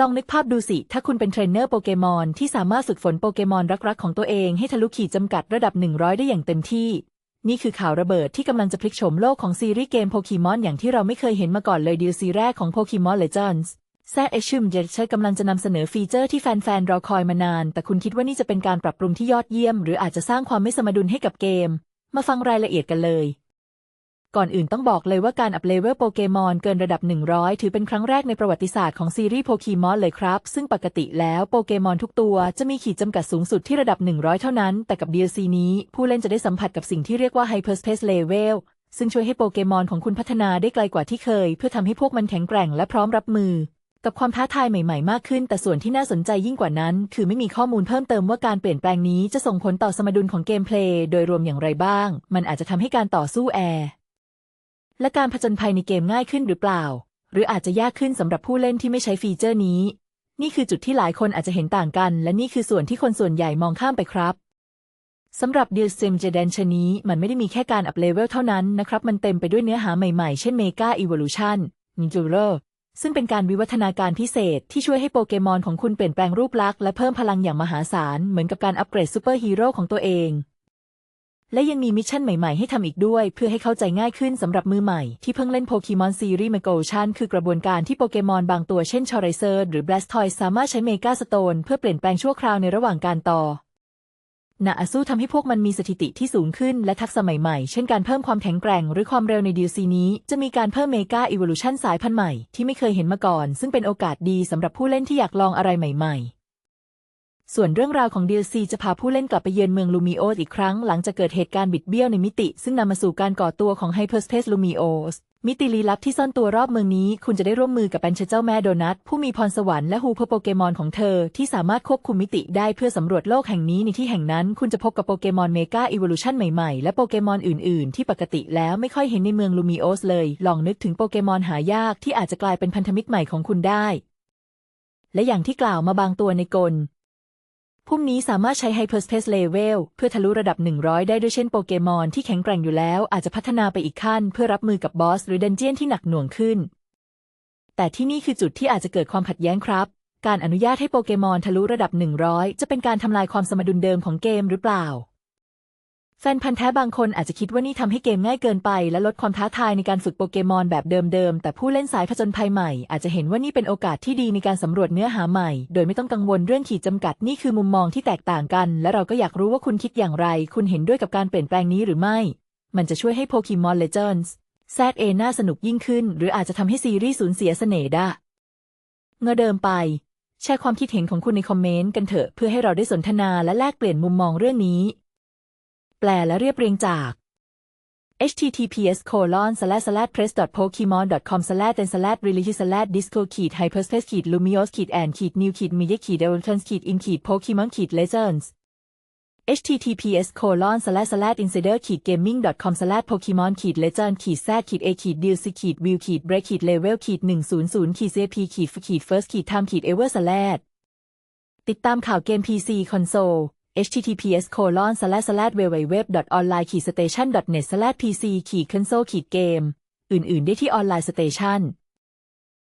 ลองนึกภาพดูสิ ถ้าคุณเป็นเทรนเนอร์โปเกมอนที่สามารถฝึกฝนโปเกมอนรักๆ ของตัวเองให้ทะลุขีดจำกัดระดับ 100 ได้อย่างเต็มที่ นี่คือข่าวระเบิดที่กำลังจะพลิกโฉมโลกของซีรีส์เกมโปเกมอนอย่างที่เราไม่เคยเห็นมาก่อนเลยดีลซีแรกของโปเกมอนเลเจนด์แซดเอช m มเจใช้กำลังจะนำเสนอฟีเจอร์ที่แฟนๆรอคอยมานาน แต่คุณคิดว่านี่จะเป็นการปรับปรุงที่ยอดเยี่ยม หรืออาจจะสร้างความไม่สมดุลให้กับเกม มาฟังรายละเอียดกันเลย ก่อนอื่นต้องบอกเลยว่าการอัพเลเวลโปเกมอนเกินระดับ 100 ถือเป็นครั้งแรกในประวัติศาสตร์ของซีรีส์โปเกมอนเลยครับ ซึ่งปกติแล้วโปเกมอนทุกตัวจะมีขีดจำกัดสูงสุดที่ระดับ 100 เท่านั้น แต่กับ DLC นี้ ผู้เล่นจะได้สัมผัสกับสิ่งที่เรียกว่า Hyper Space Level ซึ่งช่วยให้โปเกมอนของคุณพัฒนาได้ไกลกว่าที่เคย เพื่อทำให้พวกมันแข็งแกร่งและพร้อมรับมือ กับความท้าทายใหม่ ๆ มากขึ้น แต่ส่วนที่น่าสนใจยิ่งกว่านั้น คือไม่มีข้อมูลเพิ่มเติมว่าการเปลี่ยนแปลงนี้จะส่งผลต่อสมดุลของเกมเพลย์โดยรวมอย่างไรบ้าง มันอาจจะทำให้การต่อสู้แอร์ และการผจญภัยในเกมง่ายขึ้นหรือเปล่า หรืออาจจะยากขึ้นสำหรับผู้เล่นที่ไม่ใช้ฟีเจอร์นี้ นี่คือจุดที่หลายคนอาจจะเห็นต่างกัน และนี่คือส่วนที่คนส่วนใหญ่มองข้ามไปครับสำหรับ d e a l Sim j e d a n ชนี้ มันไม่ได้มีแค่การอัพเลเวลเท่านั้นนะครับ มันเต็มไปด้วยเนื้อหาใหม่ๆ เช่น Mega Evolution n i n j u r o ซึ่งเป็นการวิวัฒนาการพิเศษที่ช่วยให้โปเกมอนของคุณเปลี่ยนแปลงรูปลักษณ์และเพิ่มพลังอย่างมหาศาล เหมือนกับการอัปเกรดซูเปอร์ฮีโร่ของตัวเอง และยังมีมิชชั่นใหม่ๆ ให้ทำอีกด้วย เพื่อให้เข้าใจง่ายขึ้นสำหรับมือใหม่ ที่เพิ่งเล่นโปเกมอนซีรีส์เมโกชันคือกระบวนการที่โปเกมอนบางตัวเช่นชอไรเซอร์หรือแบลสทอยสามารถใช้เมกาสโตนเพื่อเปลี่ยนแปลงชั่วคราวในระหว่างการต่อนาอาซูทำให้พวกมันมีสถิติที่สูงขึ้นและทักษะใหม่ๆ เช่นการเพิ่มความแข็งแกร่งหรือความเร็วในดีลซีนี้ จะมีการเพิ่มเมกาอีวอลูชันสายพันธุ์ใหม่ที่ไม่เคยเห็นมาก่อน ซึ่งเป็นโอกาสดีสำหรับผู้เล่นที่อยากลองอะไรใหม่ ๆ ส่วนเรื่องราวของ DLC จะพาผู้เล่นกลับไปเยือนเมืองลูมิโอสอีกครั้งหลังจากเกิดเหตุการณ์บิดเบี้ยวในมิติ ซึ่งนำมาสู่การก่อตัวของ Hyperspace Lumiose มิติลี้ลับที่ซ่อนตัวรอบเมืองนี้ คุณจะได้ร่วมมือกับแอนเชเจ้าแม่โดนัท ผู้มีพรสวรรค์และฮูเพอร์โปเกมอนของเธอ ที่สามารถควบคุมมิติได้เพื่อสำรวจโลกแห่งนี้ในที่แห่งนั้น คุณจะพบกับโปเกมอนเมกาอีวอลูชันใหม่ๆ และโปเกมอนอื่นๆ ที่ปกติแล้วไม่ค่อยเห็นในเมืองลูมิโอสเลย ลองนึกถึงโปเกมอนหายากที่อาจจะกลายเป็นพันธมิตรใหม่ของคุณได้ และอย่างที่กล่าวมาบางตัวในกล พุ่งนี้สามารถใช้ Hyperspace Level เพื่อทะลุระดับ 100 ได้ด้วยเช่นโปเกมอนที่แข็งแกร่งอยู่แล้วอาจจะพัฒนาไปอีกขั้น เพื่อรับมือกับบอสหรือดันเจียนที่หนักหน่วงขึ้น แต่ที่นี่คือจุดที่อาจจะเกิดความขัดแย้งครับ การอนุญาตให้โปเกมอนทะลุระดับ 100 จะเป็นการทำลายความสมดุลเดิมของเกมหรือเปล่า แฟนพันธ์แท้บางคนอาจจะคิดว่านี่ทำให้เกมง่ายเกินไป และลดความท้าทายในการฝึกโปเกมอนแบบเดิมๆ แต่ผู้เล่นสายผจญภัยใหม่อาจจะเห็นว่านี่เป็นโอกาสที่ดีในการสำรวจเนื้อหาใหม่ โดยไม่ต้องกังวลเรื่องขีดจำกัดนี่คือมุมมองที่แตกต่างกัน และเราก็อยากรู้ว่าคุณคิดอย่างไร คุณเห็นด้วยกับการเปลี่ยนแปลงนี้หรือไม่ มันจะช่วยให้โปเกมอนเลเจนด์แซดเอน่าสนุกยิ่งขึ้น หรืออาจจะทำให้ซีรีส์สูญเสียเสน่ห์ได้เงอเดิมไปแชร์ความคิดเห็นของคุณในคอมเมนต์กันเถอะเพื่อให้เราได้สนทนาและแลกเปลี่ยนมุมมองเรื่องนี้ แปลและเรียบเรียงจาก https colon slash slash press pokemon com slash and slash release slash disco ขีด hyperspace ขีด lumios ขีด and ขีด new ขีด media ขีด evolutions ขีด in ขีด pokemon ขีด legends https colon slash slash insider ขีด gaming com slash pokemon ขีด legend ขีด z ขีด a ขีด deal ขีด view ขีด break ขีด level ขีด 100 ขีด cp ขีด ขีด first ขีด time ขีด ever slash ติดตามข่าวเกม PC console https colon slash slash www online station net pc console game อื่น ๆ ได้ที่ออนไลน์สเตชัน